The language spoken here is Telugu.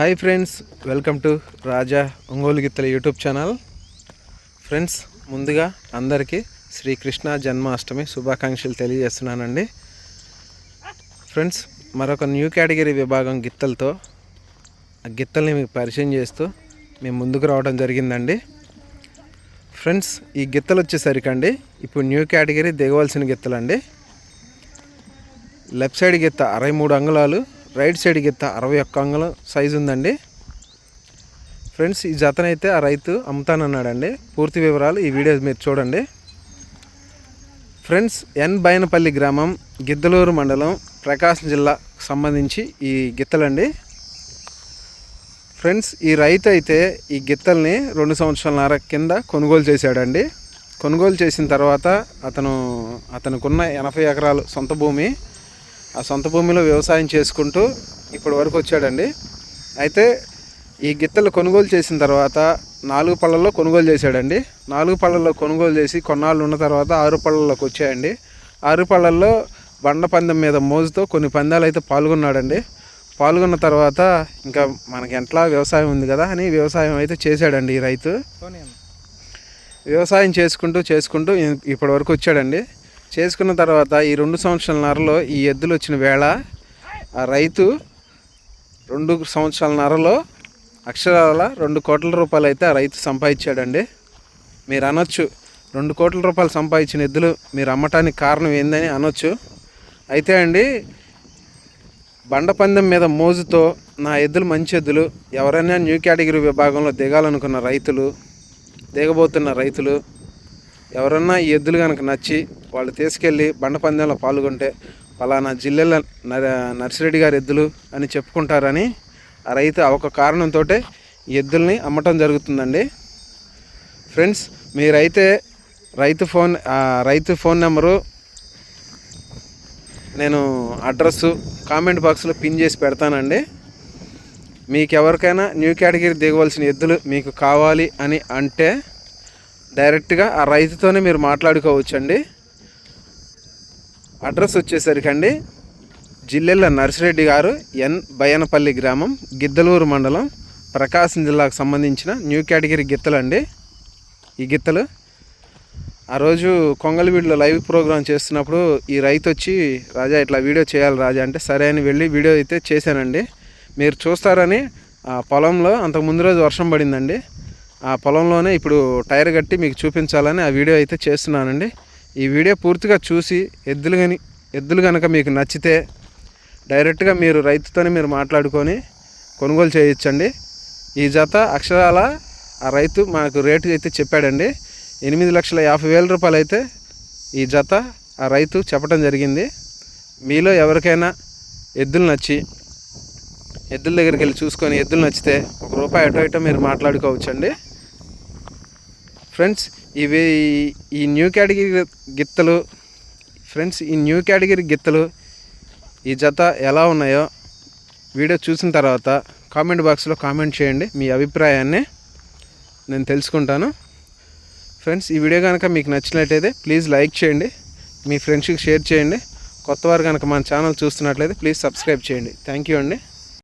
Hi friends welcome to Raja Ongole గిత్తల YouTube channel friends ముందుగా అందరికీ శ్రీకృష్ణ జన్మాష్టమి శుభాకాంక్షలు తెలియజేస్తున్నానండి. ఫ్రెండ్స్ మరొక న్యూ కేటగిరీ విభాగం గిత్తలతో ఆ గిత్తల్ని మీకు పరిచయం చేస్తూ మేము ముందుకు రావడం జరిగిందండి. ఫ్రెండ్స్ ఈ గిత్తలు వచ్చేసరికండి ఇప్పుడు న్యూ కేటగిరీ దిగవలసిన గిత్తలండి. లెఫ్ట్ సైడ్ గిత్త అరవై మూడు అంగుళాలు రైట్ సైడ్ గిత్త అరవై ఒక్క అంగుళం సైజు ఉందండి. ఫ్రెండ్స్ ఈ జతనైతే ఆ రైతు అమ్ముతానన్నాడండి. పూర్తి వివరాలు ఈ వీడియో మీరు చూడండి. ఫ్రెండ్స్ ఎన్ బైనపల్లి గ్రామం గిద్దలూరు మండలం ప్రకాశం జిల్లాకు సంబంధించి ఈ గిత్తలండి. ఫ్రెండ్స్ ఈ రైతు అయితే ఈ గిత్తల్ని రెండు సంవత్సరాలన్నర కింద కొనుగోలు చేశాడండి. కొనుగోలు చేసిన తర్వాత అతను అతనుకున్న ఎనభై ఎకరాలు సొంత భూమి ఆ సొంత భూమిలో వ్యవసాయం చేసుకుంటూ ఇప్పటి వరకు వచ్చాడండి. అయితే ఈ గిత్తలు కొనుగోలు చేసిన తర్వాత నాలుగు పళ్ళల్లో కొనుగోలు చేశాడండి. నాలుగు పళ్ళల్లో కొనుగోలు చేసి కొన్నాళ్ళు ఉన్న తర్వాత ఆరు పళ్ళల్లోకి వచ్చాయండి. ఆరు పళ్ళల్లో బండ పందెం మీద మోజుతో కొన్ని పందాలు అయితే పాల్గొన్నాడండి. పాల్గొన్న తర్వాత ఇంకా మనకి ఎట్లా వ్యవసాయం ఉంది కదా అని వ్యవసాయం అయితే చేశాడండి ఈ రైతు. వ్యవసాయం చేసుకుంటూ చేసుకుంటూ ఇప్పటి వరకు వచ్చాడండి. చేసుకున్న తర్వాత ఈ రెండు సంవత్సరాలన్నరలో ఈ ఎద్దులు వచ్చిన వేళ ఆ రైతు రెండు సంవత్సరాలన్నరలో అక్షరాల రెండు కోట్ల రూపాయలు అయితే ఆ రైతు సంపాదించాడండి. మీరు అనొచ్చు రెండు కోట్ల రూపాయలు సంపాదించిన ఎద్దులు మీరు అమ్మటానికి కారణం ఏందని అనొచ్చు. అయితే అండి బండపందెం మీద మోజుతో నా ఎద్దులు మంచి ఎద్దులు ఎవరైనా న్యూ కేటగిరీ విభాగంలో దిగాలనుకున్న రైతులు దిగబోతున్న రైతులు ఎవరన్నా ఈ ఎద్దులు కనుక నచ్చి వాళ్ళు తీసుకెళ్ళి బండ పందెంలో పాల్గొంటే పలానా జిల్లాల నర్సిరెడ్డి గారి ఎద్దులు అని చెప్పుకుంటారని ఆ రైతు ఒక కారణంతో ఎద్దుల్ని అమ్మటం జరుగుతుందండి. ఫ్రెండ్స్ మీరైతే రైతు ఫోన్ రైతు ఫోన్ నెంబరు నేను అడ్రస్సు కామెంట్ బాక్స్లో పిన్ చేసి పెడతానండి. మీకు ఎవరికైనా న్యూ కేటగిరీ దిగవలసిన ఎద్దులు మీకు కావాలి అని అంటే డైరెక్ట్గా ఆ రైతుతోనే మీరు మాట్లాడుకోవచ్చండి. అడ్రస్ వచ్చేసరికి అండి జిల్లెల నర్సిరెడ్డి గారు ఎన్ బయ్యనపల్లి గ్రామం గిద్దలూరు మండలం ప్రకాశం జిల్లాకు సంబంధించిన న్యూ కేటగిరీ గిత్తలండి ఈ గిత్తలు ఆ రోజు కొంగలవీడిలో లైవ్ ప్రోగ్రామ్ చేస్తున్నప్పుడు ఈ రైతు వచ్చి రాజా ఇట్లా వీడియో చేయాలి రాజా అంటే సరే అని వెళ్ళి వీడియో అయితే చేశానండి. మీరు చూస్తారని ఆ పొలంలో అంతకు ముందు రోజు వర్షం పడిందండి. ఆ పొలంలోనే ఇప్పుడు టైర్ కట్టి మీకు చూపించాలని ఆ వీడియో అయితే చేస్తున్నానండి. ఈ వీడియో పూర్తిగా చూసి ఎద్దులు కానీ ఎద్దులు కనుక మీకు నచ్చితే డైరెక్ట్గా మీరు రైతుతోనే మీరు మాట్లాడుకొని కొనుగోలు చేయొచ్చండి ఈ జత అక్షరాల ఆ రైతు మాకు రేటు అయితే చెప్పాడండి. ఎనిమిది లక్షల యాభై వేల రూపాయలు అయితే ఈ జత ఆ రైతు చెప్పడం జరిగింది. మీలో ఎవరికైనా ఎద్దులు నచ్చి ఎద్దుల దగ్గరికి వెళ్ళి చూసుకొని ఎద్దులు నచ్చితే ఒక రూపాయి అటు ఇటో మీరు మాట్లాడుకోవచ్చండి. ఫ్రెండ్స్ ఇవి ఈ న్యూ కేటగిరీ గిత్తలు ఫ్రెండ్స్ ఈ న్యూ కేటగిరీ గిత్తలు ఈ జత ఎలా ఉన్నాయో వీడియో చూసిన తర్వాత కామెంట్ బాక్స్లో కామెంట్ చేయండి మీ అభిప్రాయాన్ని నేను తెలుసుకుంటాను. ఫ్రెండ్స్ ఈ వీడియో కనుక మీకు నచ్చినట్లయితే ప్లీజ్ లైక్ చేయండి మీ ఫ్రెండ్స్కి షేర్ చేయండి. కొత్త వారు కనుక మన ఛానల్ చూస్తున్నట్లయితే ప్లీజ్ సబ్స్క్రైబ్ చేయండి. థ్యాంక్ యూ అండి.